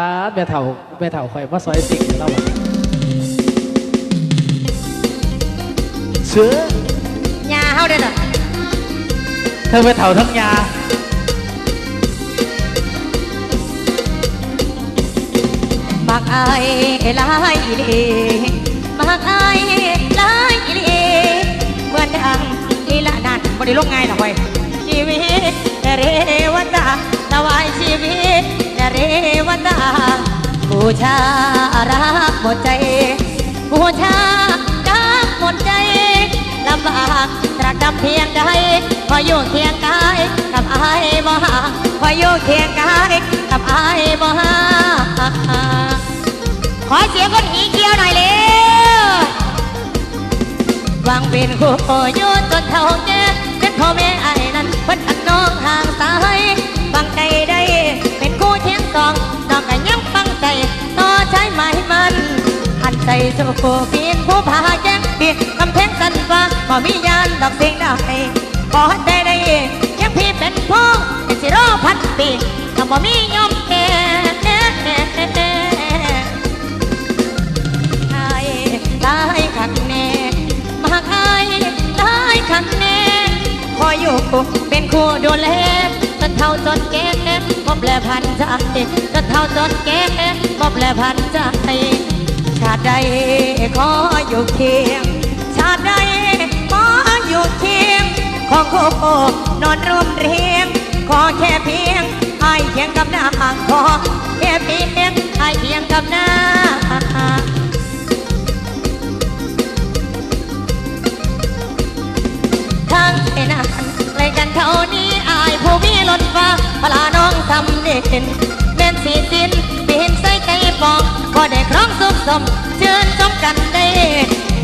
ป้าดแม่เฒ่าแม่เฒ่าคอยมาซอยสิ่งเราอะเสือยาเฮาเด้อน่ะเธอแม่เฒ่าทั้งยามักอายหลายอีหลีมักอายหลายอีหลีเหมือนดังลีละนันบ่ได้ลงง่ายหรอกเว้ยชีวิตเรวตาถ วายชีวิตนเรวตาบูชารักหมดใจบูชารักหมดใจลำบากตรากตรำเพียงใดพออยู่เคียงกายกับอายบ่ห่างพออยู่เคียงกายกับอายบ่ห่างขอเสียงคนหีเกี้ยวหน่อยเร็ววางเป็นคู่อยู่จนเท่าแก่เป็นพ่อแม่ไอ้นั้นเพิ่นอักน้องห่างสา ใจสู่ผู้ปีนผู้พาแจ้งปีกำแพงสันฟ้าบ่มียานดอกสิ่งใดขอใจได้ยังพี่เป็นพ่อเป็นสิรพันปีถ้าบ่มียอมแก่อายตายขันแน่มากอายตายขันแน่คอยอยู่เป็นคู่ดูแลจนเท่าจนแก่บ่แปลพันใจจนเท่าจนแก่บ่แปลพันใจาติใดขออยู่เคียง ชาติใดขออยู่เคียง ของคู่นอนร่วมเรียง ขอแค่เพียงไอเคียงกับหน้างขอแค่เพียงไอเคียงกับหน้างทางไอ้นานไกลกันเท่านี้อายผู้มีล้นฟ้าพลาน้องทำเด่นเล่นสีสินปีนใส่ไก่ปองก็ ได้ครองสุขสมเชิญสมกันได้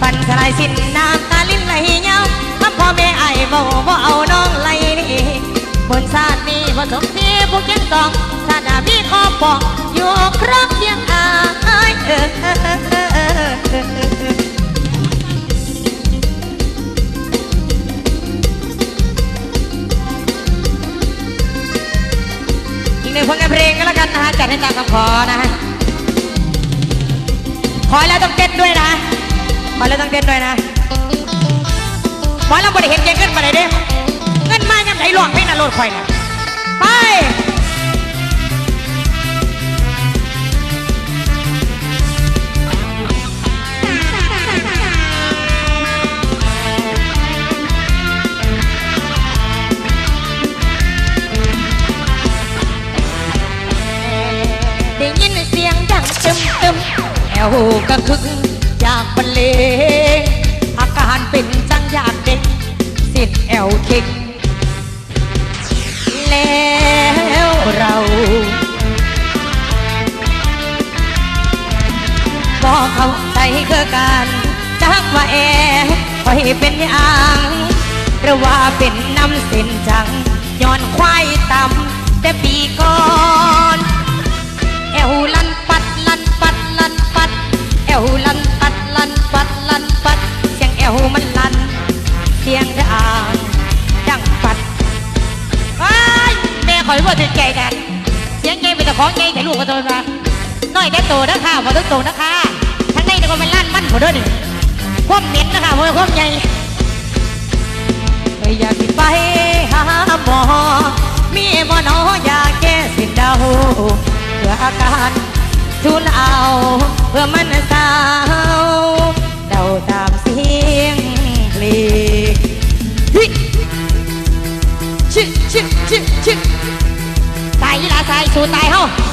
ปันทลายสิ้นน้ำตาลิ้นไหลเงาคำพ่อแม่ไอ้ายบ่บ่เอาน้องไหลนี่บนชาตินี้บ่สมที่ผู้เขียนสองชาติหน้ามีขอปองอยู่ครอบเคียงอายเออหนึ่งผลงานเพลงก็แล้วกันนะฮะจัดให้ตามคำขอนะฮะ พอแล้วต้องเต้นด้วยนะ พอแล้วต้องเต้นด้วยนะหมอเราบริเห็นเงินเงินมาเลยเด้เงินมายังไหนหลวงเพ่งน่ะโลดคอยน่ะไป วกระคึกอยากบรรเลงอาการเป็นจังอยากเด็กสิ้นแอวคิกแล้วเราบอกเขาใจคือกันจักว่าแอคอยเป็นอย่างหรือว่าเป็น เสียงดังดังปัดไอ้แม่ขอยว่าถึงใจกันเสียงไงเป็นแต่ของไงแต่ลูกก็โดนมาน้อยแต่โตนะค่ะพอต้องโตนะคะทั้งในนี่ก็เป็นล้านมั่นพอด้อนี่ความเหม็นนะคะพอความใหญ่อยอยากไปหาหมอ มีหมอน้อยาแก้สินเดาเพื่ออาการทุนเอาเพื่อมันสาวเดา ตายยี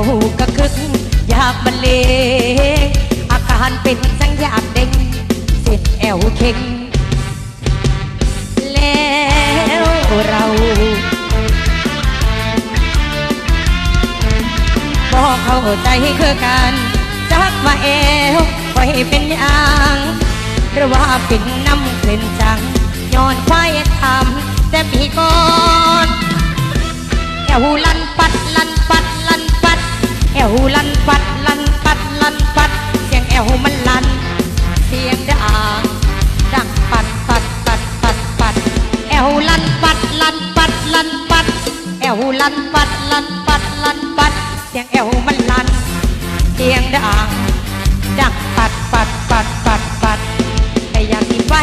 แอวกระคึกอยากบรรเลงอาการเป็นจังอยากเด้งเป็นแอวเข่งแล้วเราบอกเข้าใจคือกันจักว่าแอวไว้เป็นอย่างหรือว่าเป็นน้ำเกลิ่นจังย้อนควายทำแต่ปีก่อนแอวล วลันปัดลันปัดลันปัดแอวลันปัดลันปัดลันปัดเสียงแอวมันลันเสียงดังดังปัดปัดปัดปัดปัดแต่อยากที่ไป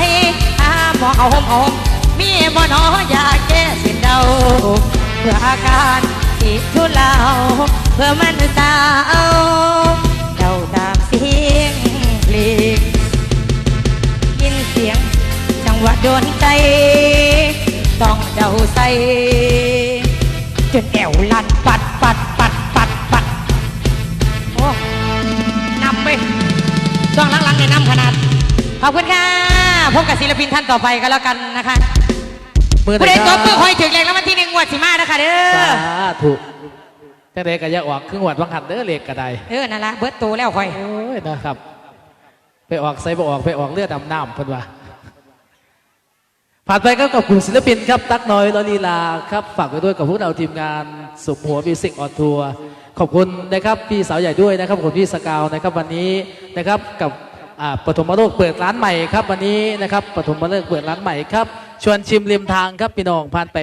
หาหมอเอาหอมหอมมีหมอหนออยากแก้เส้นเดาเพื่ออาการที่ทุเลาเพื่อมันสาวเดาตามเสียงเพลงยินเสียงจังหวะโดนใจาใส่จนแอวลันปัดปัดปัดปัดปัดโอ้นำไปช่วงหลังๆเนี่ยนำขนาด ขอบคุณค่ะ พบกับศิลปินท่านต่อไปกันแล้วกันนะคะมือผู้ใดคตรับมือคอยถึงเลขแล้ววันที่หนึ่งงวดสิมานะคะเด้สาอธุจังไดก็อย่าออกครึ่งหวัดวังหันเด้อเลขกระไดเออนั่นละเบิร์ตโตแล้วคอยโอ้ยนะครับ ไปออกไซบออกไปออกเลือดดำน้ำเพิ่นว่า ผ่านไปก็ขอบคุณศิลปินครับ ตักน้อยลอลีลาครับ ฝากไว้ด้วยกับพวกเราทีมงานสุมหัวมิวสิกออนทัวร์ขอบคุณนะครับพี่สาวใหญ่ด้วยนะครับขอบคุณพี่สกาวนะครับวันนี้นะครับกับปฐมฤกษ์เปิดร้านใหม่ครับวันนี้นะครับปฐมฤกษ์เปิดร้านใหม่ครับชวนชิมริมทางครับพี่น้องผ่านไป